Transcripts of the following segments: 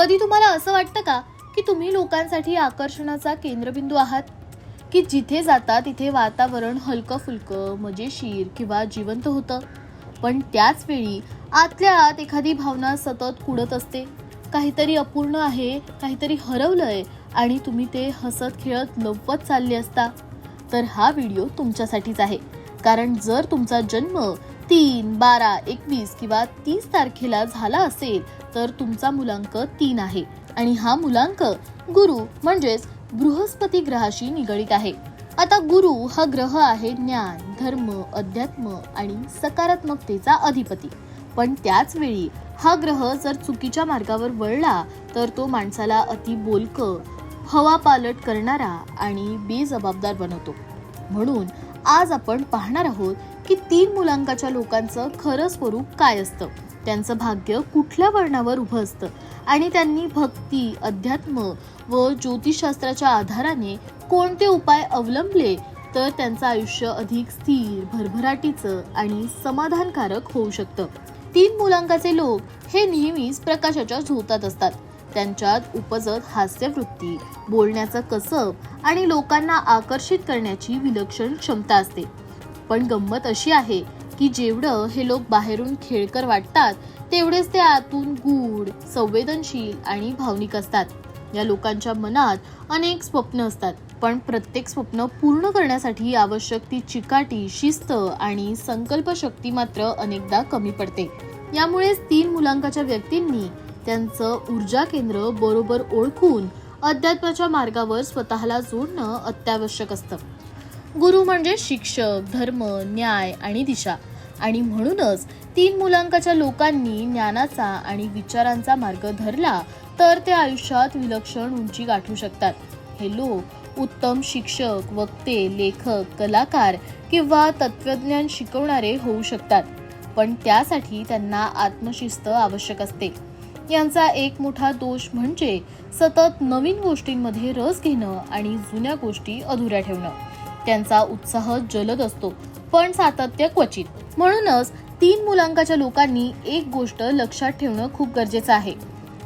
कधी तुम्हाला असं वाटतं का की तुम्ही लोकांसाठी आकर्षणाचा केंद्रबिंदू आहात? की जिथे जाता तिथे वातावरण हलकं फुलकं मजेशीर किंवा जिवंत होतं? पण त्याच वेळी आतल्या आत एखादी भावना सतत कुडत असते. काहीतरी अपूर्ण आहे काहीतरी हरवलंय आणि तुम्ही ते हसत खेळत लवत चालले असता. तर हा व्हिडिओ तुमच्यासाठीच आहे. कारण जर तुमचा जन्म तीन बारा एकवीस किंवा तीस तारखेला झाला असेल तर तुमचा मुलांक तीन आहे. आणि हा मुलांक गुरु म्हणजेच बृहस्पती ग्रहाशी निगडित आहे. आता गुरु हा ग्रह आहे ज्ञान धर्म अध्यात्म आणि सकारात्मकतेचा अधिपती. पण त्याच वेळी हा ग्रह जर चुकीच्या मार्गावर वळला तर तो माणसाला अति बोलक हवा पालट करणारा आणि बेजबाबदार बनवतो. म्हणून आज आपण पाहणार आहोत की तीन मुलांकाच्या लोकांचं खरं स्वरूप काय असतं? त्यांचं भाग्य कुठल्या वर्णावर उभं असतं? आणि त्यांनी भक्ती अध्यात्म व ज्योतिषशास्त्राच्या आधाराने कोणते उपाय अवलंबले तर त्यांचं आयुष्य अधिक स्थिर भरभराटीचं आणि समाधानकारक होऊ शकतं? तीन मुलांकाचे लोक हे नेहमीच प्रकाशाच्या झोतात असतात. त्यांच्यात उपजत हास्यवृत्ती बोलण्याचं कसब आणि लोकांना आकर्षित करण्याची विलक्षण क्षमता असते. पण गंमत अशी आहे की जेवढं हे लोक बाहेरून खेळकर वाटतात तेवढेच ते आतून गूढ संवेदनशील आणि भावनिक असतात. या लोकांच्या मनात अनेक स्वप्न असतात पण प्रत्येक स्वप्न पूर्ण करण्यासाठी आवश्यक ती चिकाटी शिस्त आणि संकल्पशक्ती मात्र अनेकदा कमी पडते. यामुळेच तीन मुलांकाच्या व्यक्तींनी त्यांचं ऊर्जा केंद्र बरोबर ओळखून अध्यात्माच्या मार्गावर स्वतःला जोडणं अत्यावश्यक असतं. गुरु म्हणजे शिक्षक धर्म न्याय आणि दिशा. आणि म्हणूनच तीन मुलांकाच्या लोकांनी ज्ञानाचा आणि विचारांचा मार्ग धरला तर ते आयुष्यात विलक्षण उंची गाठू शकतात. हे लोक उत्तम शिक्षक वक्ते लेखक कलाकार किंवा तत्वज्ञान शिकवणारे होऊ शकतात. पण त्यासाठी त्यांना आत्मशिस्त आवश्यक असते. यांचा एक मोठा दोष म्हणजे सतत नवीन गोष्टींमध्ये रस घेणं आणि जुन्या गोष्टी अधुऱ्या ठेवणं. त्यांचा उत्साह जलद असतो. पण सातत्य क्वचित. म्हणूनच तीन मुलांकाच्या लोकांनी एक गोष्ट लक्षात ठेवणं खूप गरजेचं आहे.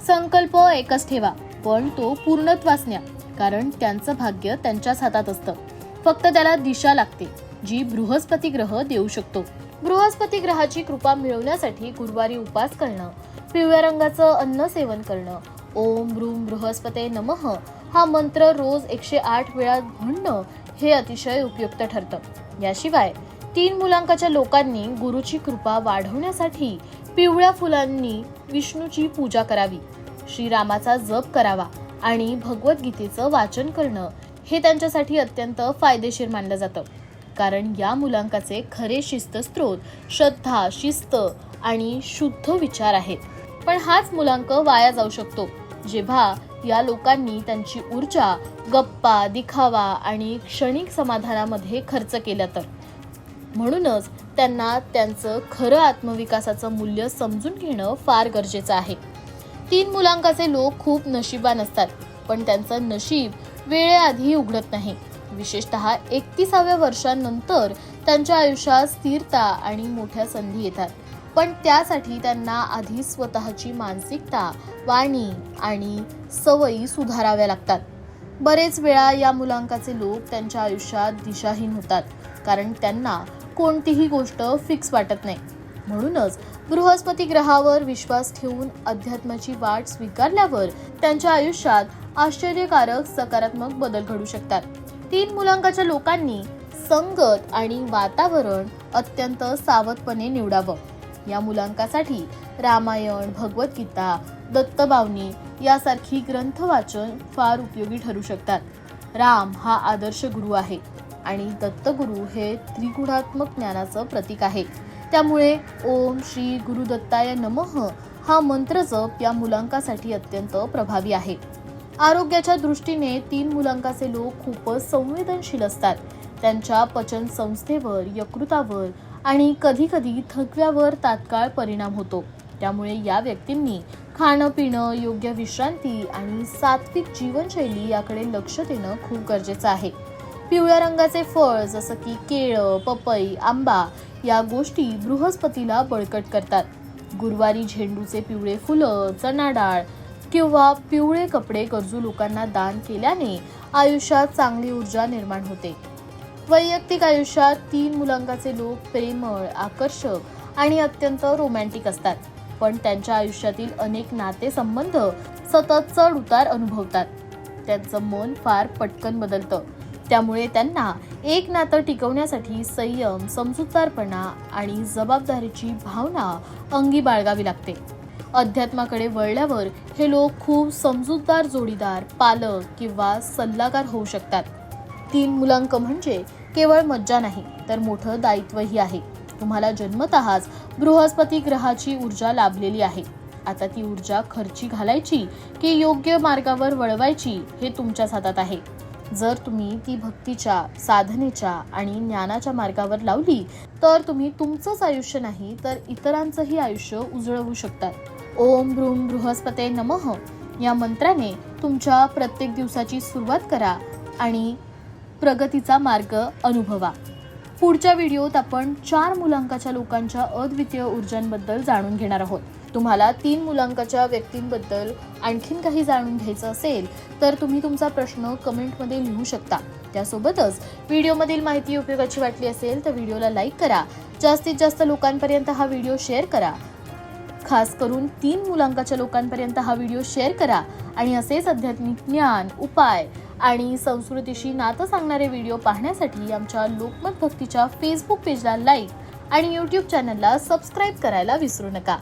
संकल्प एकच ठेवा पण तो पूर्णत्वास न्या कारण त्यांचं भाग्य त्यांच्याच हातात असतं. फक्त त्याला दिशा लागते जी बृहस्पती ग्रह देऊ शकतो. बृहस्पती ग्रहाची कृपा मिळवण्यासाठी गुरुवारी उपास करणं पिवळ्या रंगाचं अन्न सेवन करणं ओम ब्रूम बृहस्पते नमः हा मंत्र रोज एकशे आठ वेळा म्हणणं हे अतिशय उपयुक्त ठरतं. याशिवाय तीन मुलांकाच्या लोकांनी गुरुची कृपा वाढवण्यासाठी पिवळ्या फुलांनी विष्णूची पूजा करावी श्रीरामाचा जप करावा आणि भगवद्गीतेचं वाचन करणं हे त्यांच्यासाठी अत्यंत फायदेशीर मानलं जातं. कारण या मुलांकाचे खरे शिस्त स्त्रोत श्रद्धा शिस्त आणि शुद्ध विचार आहेत. पण हाच मुलांक वाया जाऊ शकतो. जेव्हा या लोकांनी त्यांची ऊर्जा गप्पा दिखावा आणि क्षणिक समाधानामध्ये खर्च केला तर. म्हणूनच त्यांना त्यांचं खरं आत्मविकासाचं मूल्य समजून घेणं फार गरजेचं आहे. तीन मुलांकाचे लोक खूप नशिबान असतात पण त्यांचं नशीब वेळेआधी उघडत नाही. विशेषतः एकतीसाव्या वर्षांनंतर त्यांच्या आयुष्यात स्थिरता आणि मोठ्या संधी येतात. पण त्यासाठी त्यांना आधी स्वतःची मानसिकता वाणी आणि सवयी सुधाराव्या लागतात. बरेच वेळा या मुलांकाचे लोक त्यांच्या आयुष्यात दिशाहीन होतात कारण त्यांना कोणतीही गोष्ट फिक्स वाटत नाही. म्हणूनच बृहस्पती ग्रहावर विश्वास ठेवून अध्यात्माची वाट स्वीकारल्यावर त्यांच्या आयुष्यात आश्चर्यकारक सकारात्मक बदल घडू शकतात. तीन मुलांकाच्या लोकांनी संगत आणि वातावरण अत्यंत सावधपणे निवडावं. या मुलांकासाठी रामायण भगवद्गीता दत्तबावनी यासारखी ग्रंथ वाचन फार उपयोगी ठरू शकतात. राम हा आदर्श गुरु आहे आणि दत्तगुरु हे त्रिगुणात्मक ज्ञानाचं प्रतीक आहे. त्यामुळे ओम श्री गुरुदत्ताय नमः हा मंत्र जप या मुलांकासाठी अत्यंत प्रभावी आहे. आरोग्याच्या दृष्टीने तीन मुलांकाचे लोक खूपच संवेदनशील असतात. त्यांच्या पचन संस्थेवर यकृतावर आणि कधीकधी थकव्यावर तात्काळ परिणाम होतो. त्यामुळे या व्यक्तींनी खाणं पिणं योग्य विश्रांती आणि सात्विक जीवनशैली याकडे लक्ष देणं खूप गरजेचं आहे. पिवळ्या रंगाचे फळ जसं की केळं पपई आंबा या गोष्टी बृहस्पतीला बळकट करतात. गुरुवारी झेंडूचे पिवळे फुलं चणा डाळ किंवा पिवळे कपडे गरजू लोकांना दान केल्याने आयुष्यात चांगली ऊर्जा निर्माण होते. वैयक्तिक आयुष्यात तीन मुलांकाचे लोक प्रेमळ आकर्षक आणि अत्यंत रोमॅन्टिक असतात. पण त्यांच्या आयुष्यातील अनेक नातेसंबंध सतत चढ उतार अनुभवतात. त्यांचं मन फार पटकन बदलतं. त्यामुळे त्यांना एक नातं टिकवण्यासाठी संयम समजूतदारपणा आणि जबाबदारीची भावना अंगी बाळगावी लागते. अध्यात्माकडे वळल्यावर हे लोक खूप समजूतदार जोडीदार पालक किंवा सल्लागार होऊ शकतात. तीन मुलांक म्हणजे केवळ मज्जा नाही तर मोठं दायित्वही आहे. तुम्हाला जन्मतःच बृहस्पती ग्रहाची ऊर्जा लाभलेली आहे. आता ती ऊर्जा खर्ची घालायची की योग्य मार्गावर वळवायची हे तुमच्याच हातात आहे. जर तुम्ही ती भक्तीच्या साधनेच्या आणि ज्ञानाच्या मार्गावर लावली तर तुम्ही तुमचंच आयुष्य नाही तर इतरांचंही आयुष्य उजळवू शकतात. ओम भ्रूम बृहस्पते नमः. या मंत्राने तुमच्या प्रत्येक दिवसाची सुरुवात करा आणि प्रगतीचा मार्ग अनुभवा. पुढच्या व्हिडिओत आपण चार मुलांकाच्या लोकांच्या अद्वितीय ऊर्जांबद्दल जाणून घेणार आहोत. तुम्हाला तीन मुलांकाच्या व्यक्तींबद्दल आणखीन काही जाणून घ्यायचं असेल तर तुम्ही तुमचा प्रश्न कमेंटमध्ये लिहू शकता. त्यासोबतच व्हिडिओमधील माहिती उपयोगाची वाटली असेल तर व्हिडिओला लाईक करा. जास्तीत जास्त लोकांपर्यंत हा व्हिडिओ शेअर करा. खास करून तीन मुलांकाच्या लोकांपर्यंत हा व्हिडिओ शेअर करा. आणि असेच आध्यात्मिक ज्ञान उपाय आणि संस्कृतीशी नातं सांगणारे व्हिडिओ पाहण्यासाठी आमच्या लोकमत भक्तीच्या फेसबुक पेजला लाईक आणि यूट्यूब चॅनलला सबस्क्राईब करायला विसरू नका.